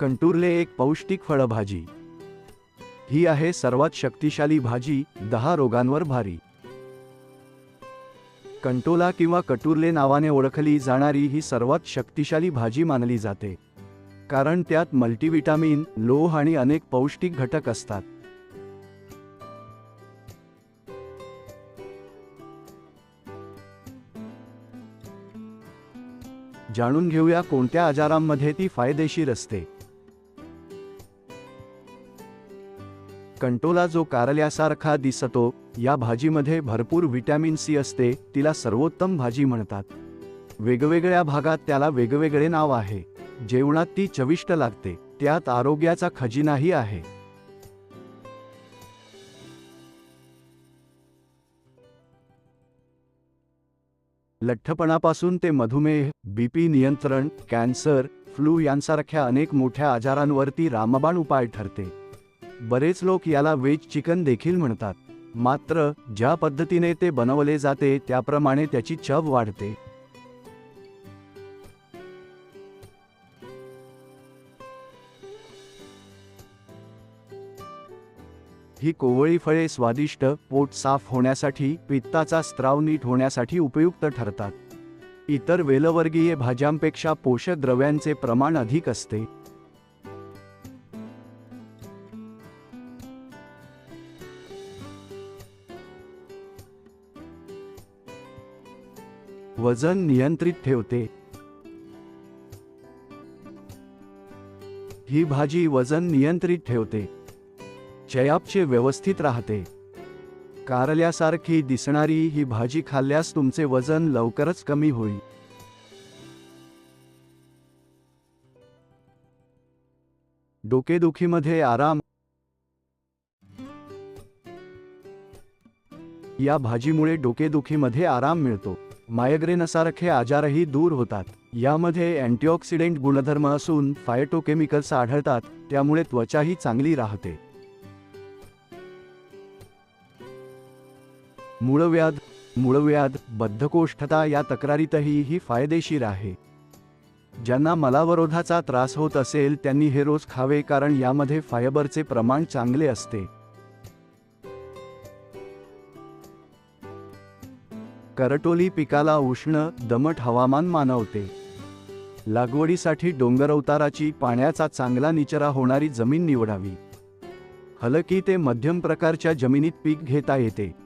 कंटुरले एक पौष्टिक फळभाजी. ही आहे सर्वात शक्तिशाली भाजी दहा रोगांवर भारी. कंटोला किंवा कटुरले नावाने ओळखली जाणारी ही सर्वात शक्तिशाली भाजी मानली जाते. कारण त्यात मल्टीविटामिन लोह आणि अनेक पौष्टिक घटक असतात. जाणून घेऊया कोणत्या आजारांमध्ये ती फायदेशीर असते. कंटोला जो कारल्यासारखा दिसतो या भाजीमध्ये भरपूर व्हिटॅमिन सी असते तिला सर्वोत्तम भाजी म्हणतात. वेगवेगळ्या भागात त्याला वेगवेगळे नाव आहे. जेवणात ती चविष्ट लागते त्यात आरोग्याचा खजिनाही आहे. लठ्ठपणापासून ते मधुमेह बीपी नियंत्रण कॅन्सर फ्लू यांसारख्या अनेक मोठ्या आजारांवरती रामबाण उपाय ठरते. बरेच लोक याला वेज चिकन देखील म्हणतात. मात्र ज्या पद्धतीने ते बनवले जाते त्याप्रमाणे त्याची चव वाढते. ही कोवळी फळे स्वादिष्ट पोट साफ होण्यासाठी पित्ताचा स्त्राव नीट होण्यासाठी उपयुक्त ठरतात. इतर वेलवर्गीय भाज्यांपेक्षा पोषक द्रव्यांचे प्रमाण अधिक असते. वजन नियंत्रित ठेवते. ही भाजी वजन नियंत्रित ठेवते. चयापचे व्यवस्थित राहते. कारल्यासारखी दिसणारी ही भाजी खाल्ल्यास तुमचे वजन लवकरच कमी होईल. डोकेदुखीमध्ये आराम. या भाजीमुळे डोकेदुखीमध्ये आराम मिळतो. मायग्रेनसारखे आजारही दूर होतात. यामध्ये अँटीऑक्सिडेंट गुणधर्म असून फायटोकेमिकल्स आढळतात त्यामुळे त्वचाही चांगली राहते. मूळव्याध मूळव्याध बद्धकोष्ठता या तक्रारीतही ही फायदेशीर आहे. ज्यांना मलावरोधाचा त्रास होत असेल त्यांनी हे रोज खावे कारण यामध्ये फायबरचे प्रमाण चांगले असते. करटोली पिकाला उष्ण दमट हवामान मानवते. लागवडीसाठी डोंगरवताराची पाण्याचा चांगला निचरा होणारी जमीन निवडावी. हलकी ते मध्यम प्रकारच्या जमिनीत पीक घेता येते.